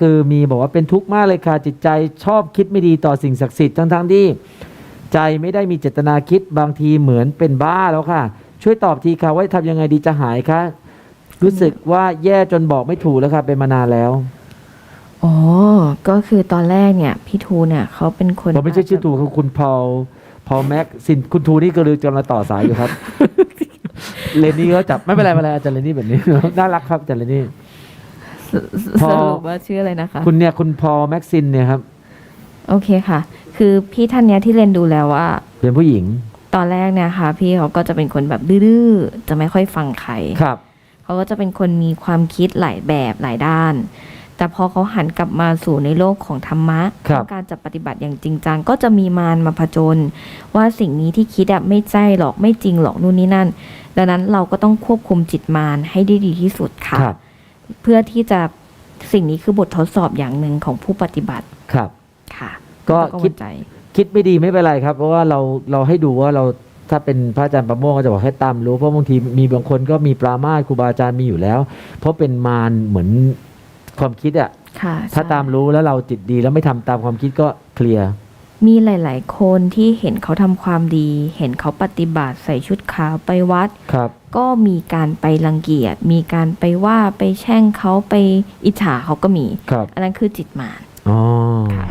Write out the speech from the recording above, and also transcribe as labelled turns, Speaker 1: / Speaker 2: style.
Speaker 1: คือมีบอกว่าเป็นทุกข์มากเลยค่ะจิตใจชอบคิดไม่ดีต่อสิ่งศักดิ์สิทธิ์ทั้งๆที่ ใจไม่ได้มีเจตนาคิดบางทีเหมือนเป็นบ้าแล้วค่ะ ช่วยตอบทีค่ะว่าทำยังไงดีจะหายคะรู้สึกว่าแย่จนบอกไม่ถูกแล้วค่ะเป็นมานานแล้ว
Speaker 2: อ๋อก็คือตอนแรกเนี่ยพี่ทูเนี่ยเขาเป็นคน
Speaker 1: ผมไม่ใช่ชื่อทูคือคุณพอลพอลแม็กซินคุณทูนี่ก็เลยกำลังต่อสายอยู่ครับเลนนี่ก็จับไม่เป็นไรไม่เป็นไรอาจารย์เลนนี่แบบนี้น่ารักครับอาจารย์เลนนี่
Speaker 2: สส
Speaker 1: พอ
Speaker 2: สรุปว่าชื่ออะไรนะคะ
Speaker 1: คุณเนี่ยคุณพอลแม็กซินเนี่ยครับ
Speaker 2: โอเคค่ะ คือพี่ท่านเนี้ยที่เรียนดูแล้วว่า
Speaker 1: เป็นผู้หญิง
Speaker 2: ตอนแรกเนี่ยค่ะ พี่เขาก็จะเป็นคนแบบดื้อๆจะไม่ค่อยฟังใคร
Speaker 1: ครับ
Speaker 2: เขาก็จะเป็นคนมีความคิดหลายแบบหลายด้าน แต่พอเขาหันกลับมาสู่ในโลกของธรรมะ
Speaker 1: ครับ
Speaker 2: ต้องการจะปฏิบัติอย่างจริงจังก็จะมีมารมาผจญว่าสิ่งนี้ที่คิดอะไม่ใช่หรอกไม่จริงหรอกนู่นนี่นั่น ดังนั้นเราก็ต้องควบคุมจิตมารให้ได้ดีที่สุดค่ะ
Speaker 1: ครับ
Speaker 2: เพื่อที่จะสิ่งนี้คือบททดสอบอย่างหนึ่งของผู้ปฏิบัติ
Speaker 1: ครับ
Speaker 2: ค่ะ
Speaker 1: ก็
Speaker 2: ไม่ต้อง
Speaker 1: คิด
Speaker 2: กังวลใจ
Speaker 1: คิดไม่ดีไม่เป็นไรครับ เพราะว่าเราเราให้ดูว่าเราถ้าเป็นพระอาจารย์ประโมงก็จะบอกให้ตามรู้เพราะบางทีมีบางคนก็มีปรามาสครูบาอาจารย์มีอยู่แล้ว เพราะเป็นมารเหมือนความคิดอะ
Speaker 2: ค่ะ
Speaker 1: ถ้า
Speaker 2: ใช่
Speaker 1: ตามรู้แล้วเราจิตดีแล้วไม่ทำตามความคิดก็เคลียร์
Speaker 2: มีหลาย ๆ คนที่เห็นเขาทำความดี เห็นเขาปฏิบัติใส่ชุดขาวไปวัด
Speaker 1: ครับ
Speaker 2: ก็มีการไปรังเกียจ มีการไปว่าไปแช่งเขาไปอิจฉาเขาก็มี
Speaker 1: ครับ
Speaker 2: อันนั้นคือจิตหมาร
Speaker 1: อ๋อ
Speaker 2: ค่ะ